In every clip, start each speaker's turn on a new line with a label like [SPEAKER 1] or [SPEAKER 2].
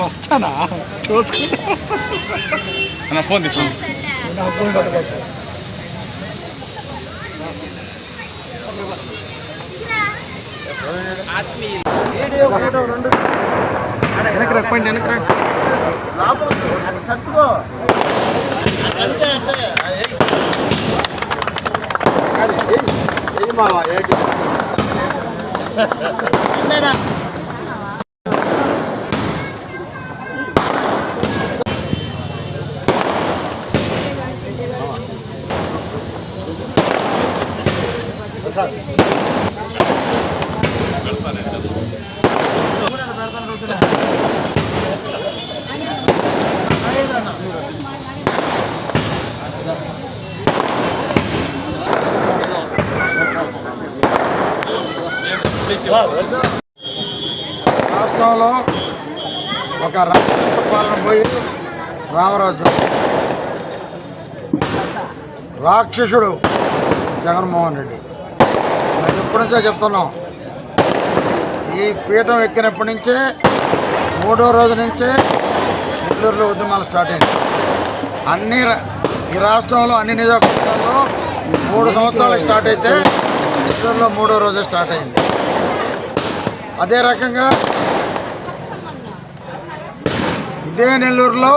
[SPEAKER 1] వస్తానా?
[SPEAKER 2] నా ఫోన్ తీసుకో.
[SPEAKER 1] వెనక్కి రప్పండి వెనక్కి రండి
[SPEAKER 3] రాష్ట్రంలో ఒక రాష్ట్ర పాలన పోయి రామరాజు. రాక్షసుడు జగన్మోహన్ రెడ్డి. మేము ఎప్పటి నుంచో చెప్తున్నాం ఈ పీఠం ఎక్కినప్పటి నుంచే మూడో రోజు నుంచే నెల్లూరులో ఉద్యమాలు స్టార్ట్ అయింది అన్ని రా- ఈ రాష్ట్రంలో అన్ని నియోజకవర్గాల్లో మూడు సంవత్సరాలు స్టార్ట్ అయితే నెల్లూరులో మూడో రోజే స్టార్ట్ అయింది అదే రకంగా ఇదే నెల్లూరులో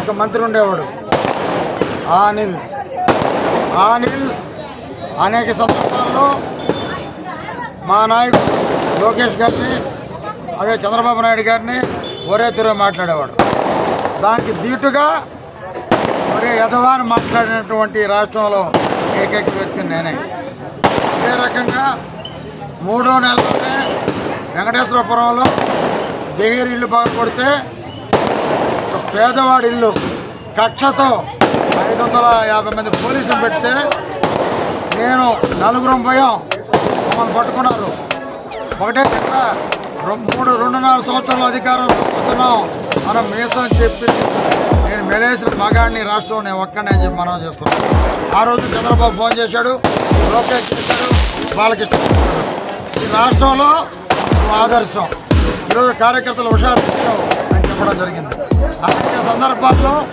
[SPEAKER 3] ఒక మంత్రి ఉండేవాడు. ఆనిల్. అనిల్ అనిల్ అనేక సందర్భాల్లో మా నాయకుడు లోకేష్ గారిని అదే చంద్రబాబు నాయుడు గారిని ఒరే తిరుగు మాట్లాడేవాడు. దానికి దీటుగా ఒరే యదవాని మాట్లాడినటువంటి రాష్ట్రంలో ఏకైక వ్యక్తి నేనే. అదే రకంగా మూడో నెలలోనే వెంకటేశ్వరపురంలో జహీర్ ఇల్లు బాగా కొడితే పేదవాడి ఇల్లు కక్షతో ఐదు వందల యాభై మంది పోలీసులు పెడితే నేను నలుగురం పోయాం. మమ్మల్ని పట్టుకున్నారు. ఒకటే కదా రెం- మూడు రెండున్నర సంవత్సరాల అధికారం పొందుతున్నాం మనం మీసం చెప్పి నేను మెలేసిన మగాడిని రాష్ట్రం నేను ఒక్కడే చెప్పి మనం చేస్తున్నాం. ఆ రోజు చంద్రబాబు ఫోన్ చేశాడు లోకేష్ చేశాడు వాళ్ళకి ఈ రాష్ట్రంలో ఆదర్శం. ఈరోజు కార్యకర్తలు హుషారు అని చెప్పడం జరిగింది. అలాగే సందర్భాల్లో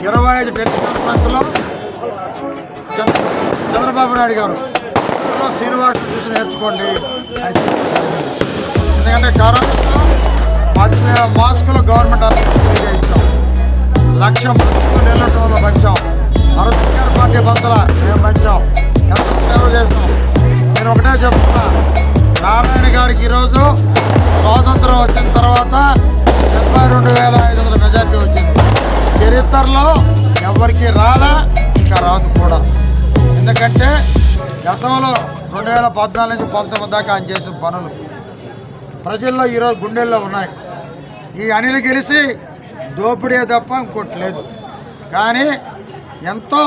[SPEAKER 3] ఇరవై ఐదు పెళ్ళి కాన్ఫరెన్స్లో చంద్ర- చంద్రబాబు నాయుడు గారు శ్రీనివాస్ చూసి నేర్చుకోండి అని చెప్పడం ఎందుకంటే కరోనాలో పదివేల మాస్కులు గవర్నమెంట్ హాస్పిటల్గా ఇచ్చాం. లక్ష మాస్కులు నెల్లూరులో పంచాం. అరవై పార్టీ బంతుల మేము పంచాం. ఎంత సేవ చేస్తాం నేను ఒకటే చెప్తున్నా. నారాయణ గారికి ఈరోజు స్వాతంత్రం వచ్చిన తర్వాత డెబ్బై రెండు వేల ఐదు వందల మెజార్టీ వచ్చింది. చరిత్రలో ఎవరికి రాలా ఇంకా రాదు కూడా. ఎందుకంటే గతంలో రెండు వేల పద్నాలుగు నుంచి పంతొమ్మిది దాకా ఆయన చేసిన పనులు ప్రజల్లో ఈరోజు గుండెల్లో ఉన్నాయి. ఈ అనిల్ గెలిచి దోపిడే తప్ప ఇంకోటి లేదు. కానీ ఎంతో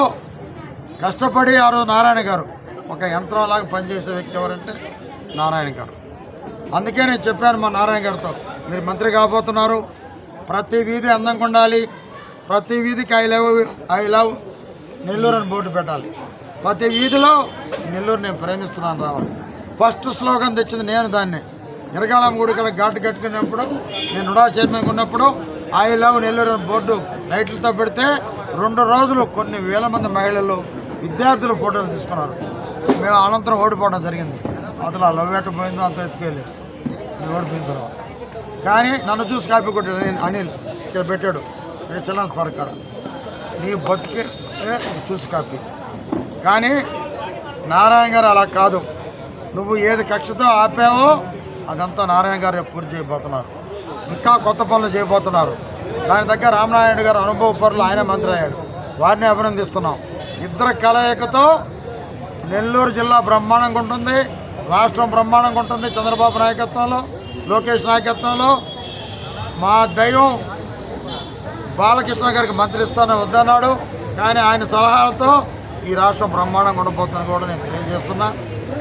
[SPEAKER 3] కష్టపడి ఆ రోజు నారాయణ గారు ఒక యంత్రంలాగా పనిచేసే వ్యక్తి ఎవరంటే నారాయణ గారు. అందుకే నేను చెప్పాను మా నారాయణ గారితో మీరు మంత్రి కాబోతున్నారు ప్రతి వీధి అందంగా ఉండాలి ప్రతి వీధికి I love I love Nellore అని బోర్డు పెట్టాలి. ప్రతి వీధిలో నెల్లూరు నేను ప్రేమిస్తున్నాను రావాలి. ఫస్ట్ స్లోగన్ తెచ్చింది నేను దాన్ని. ఇరగాళం గుడి ఇక్కడ ఘాటు కట్టుకున్నప్పుడు నేను నుడా చైర్మన్ ఉన్నప్పుడు ఐ లవ్ నెల్లూరు అని బోర్డు లైట్లతో పెడితే రెండు రోజులు కొన్ని వేల మంది మహిళలు విద్యార్థులు ఫోటోలు తీసుకున్నారు. మేము అనంతరం ఓడిపోవడం జరిగింది. అసలు ఆ లవ్ ఎట్ట పోయిందో అంత ఎత్తుకెళ్ళి నేను ఓడిపోయిన తర్వాత. కానీ నన్ను చూసి కాపీ కొట్టాడు అనిల్. ఇక్కడ పెట్టాడు. ఇక్కడ చిల్డ్రన్స్ పార్క్ కాడ. నీ బతికే చూసి కాపీ. కానీ నారాయణ గారు అలా కాదు. నువ్వు ఏది కక్షతో ఆపావో అదంతా నారాయణ గారు పూర్తి చేయబోతున్నారు. ఇంకా కొత్త పనులు చేయబోతున్నారు. దాని దగ్గర రామనారాయణ గారు అనుభవపరులు ఆయన మంత్రి అయ్యాడు. వారిని అభినందిస్తున్నాం. ఇద్దరు కలయికతో నెల్లూరు జిల్లా బ్రహ్మాండంగా ఉంటుంది. రాష్ట్రం బ్రహ్మాండంగా ఉంటుంది చంద్రబాబు నాయకత్వంలో లోకేష్ నాయకత్వంలో. మా దైవం బాలకృష్ణ గారికి మంత్రి వద్దన్నాడు. కానీ ఆయన సలహాలతో ఈ రాష్ట్రం బ్రహ్మాండంగా ఉండబోతుందని కూడా నేను తెలియజేస్తున్నా.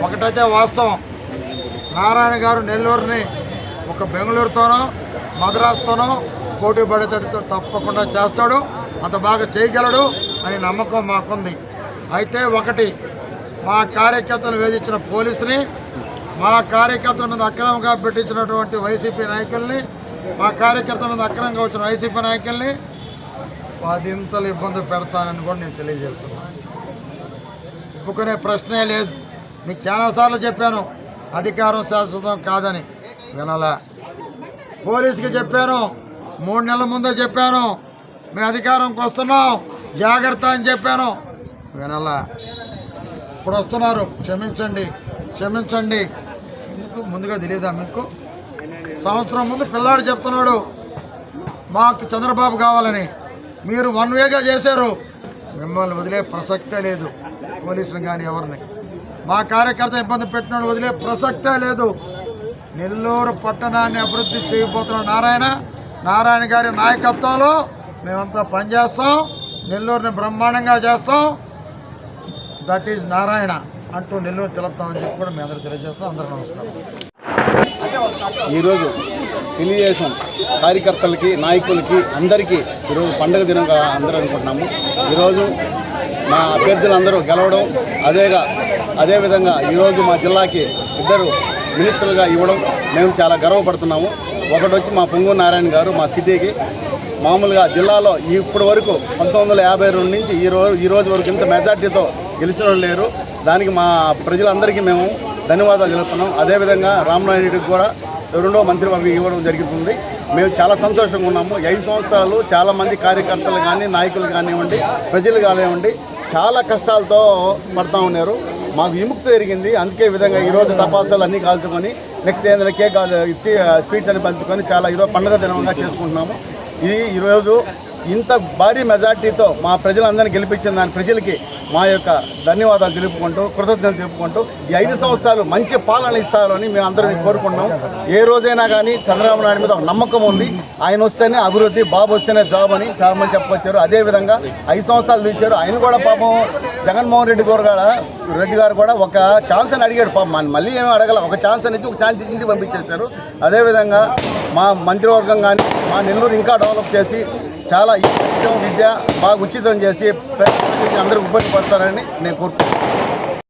[SPEAKER 3] ఒకటైతే వాస్తవం. నారాయణ గారు నెల్లూరుని ఒక బెంగళూరుతోనో మద్రాసుతోనో పోటీ పడేటట్టు తప్పకుండా చేస్తాడు. అంత బాగా చేయగలడు అని నమ్మకం మాకుంది. అయితే ఒకటి మా కార్యకర్తలు వేధించిన పోలీసుని మా కార్యకర్తల మీద అక్రమంగా పెట్టించినటువంటి వైసీపీ నాయకుల్ని మా కార్యకర్తల మీద అక్రమంగా వచ్చిన వైసీపీ నాయకుల్ని పదింతలు ఇబ్బంది పెడతానని కూడా నేను తెలియజేస్తున్నాను. ఒప్పుకునే ప్రశ్నే లేదు. మీకు చాలాసార్లు చెప్పాను అధికారం శాశ్వతం కాదని. వినలా. పోలీసుకి చెప్పాను మూడు నెలల ముందే చెప్పాను మేము అధికారంకి వస్తున్నాం జాగ్రత్త అని చెప్పాను. వినలా. ఇప్పుడు వస్తున్నారు క్షమించండి. క్షమించండి. ఎందుకు? ముందుగా తెలియదా మీకు? సంవత్సరం ముందు పిల్లాడు చెప్తున్నాడు మాకు చంద్రబాబు కావాలని. మీరు వన్ వేగా చేశారు. మిమ్మల్ని వదిలే ప్రసక్తే లేదు పోలీసులు కానీ ఎవరిని. మా కార్యకర్త ఇబ్బంది పెట్టిన వాళ్ళు వదిలే ప్రసక్తే లేదు. నెల్లూరు పట్టణాన్ని అభివృద్ధి చేయబోతున్న నారాయణ నారాయణ గారి నాయకత్వంలో మేమంతా పనిచేస్తాం. నెల్లూరుని బ్రహ్మాండంగా చేస్తాం. దట్ ఈజ్ నారాయణ అంటూ నెల్లూరు తెలుపుతామని చెప్పి కూడా మీ అందరూ తెలియజేస్తాం అందరూ నమస్కారం.
[SPEAKER 2] ఈరోజు తెలుగుదేశం కార్యకర్తలకి నాయకులకి అందరికీ ఈరోజు పండుగ దినంగా అందరూ అనుకుంటున్నాము. ఈరోజు మా అభ్యర్థులందరూ గెలవడం అదేగా అదేవిధంగా ఈరోజు మా జిల్లాకి ఇద్దరు మినిస్టర్లుగా ఇవ్వడం మేము చాలా గర్వపడుతున్నాము. ఒకటి వచ్చి మా పొంగు నారాయణ గారు మా సిటీకి. మామూలుగా జిల్లాలో ఇప్పటి వరకు పంతొమ్మిది వందల యాభై రెండు నుంచి ఈ రోజు ఈ రోజు వరకు ఇంత మెజార్టీతో గెలిచిన వాళ్ళు లేరు. దానికి మా ప్రజలందరికీ మేము ధన్యవాదాలు తెలుపుతున్నాం. అదేవిధంగా రామనారాయణ రెడ్డికి కూడా రెండో మంత్రివర్గం ఇవ్వడం జరుగుతుంది. మేము చాలా సంతోషంగా ఉన్నాము. ఐదు సంవత్సరాలు చాలామంది కార్యకర్తలు కానీ నాయకులు కానివ్వండి ప్రజలు కానివ్వండి చాలా కష్టాలతో పడతా ఉన్నారు. మాకు విముక్తి జరిగింది. అందుకే విధంగా ఈరోజు టపాసాలు అన్నీ కాల్చుకొని నెక్స్ట్ ఏదైనా కేక్ ఇచ్చి స్వీట్స్ అని పంచుకొని చాలా ఈరోజు పండుగ దినంగా చేసుకుంటున్నాము. ఇది ఈరోజు ఇంత భారీ మెజార్టీతో మా ప్రజలందరినీ గెలిపించిన దాని ప్రజలకి మా యొక్క ధన్యవాదాలు తెలుపుకుంటూ కృతజ్ఞతలు తెలుపుకుంటూ ఈ ఐదు సంవత్సరాలు మంచి పాలన ఇస్తారని మేము అందరం కోరుకుంటున్నాం. ఏ రోజైనా కానీ చంద్రబాబు నాయుడు మీద ఒక నమ్మకం ఉంది. ఆయన వస్తేనే అభివృద్ధి బాబు వస్తేనే జాబ్ అని చాలామంది చెప్పొచ్చారు. అదేవిధంగా ఐదు సంవత్సరాలు ఇచ్చారు ఆయన కూడా పాపం జగన్మోహన్ రెడ్డి గారు కూడా రెడ్డి గారు కూడా ఒక ఛాన్స్ అని అడిగాడు. పాపం మన- మళ్ళీ ఏమీ అడగల. ఒక ఛాన్స్ అని ఇచ్చి ఒక ఛాన్స్ ఇచ్చి పంపించేశారు. అదేవిధంగా మా మంత్రివర్గం కానీ మా నెల్లూరు ఇంకా డెవలప్ చేసి చాలా ఈ విద్య బాగా ఉచితం చేసి అందరికి అందరూ ఉపయోగపడతారని నేను కోరుకుంటున్నాను.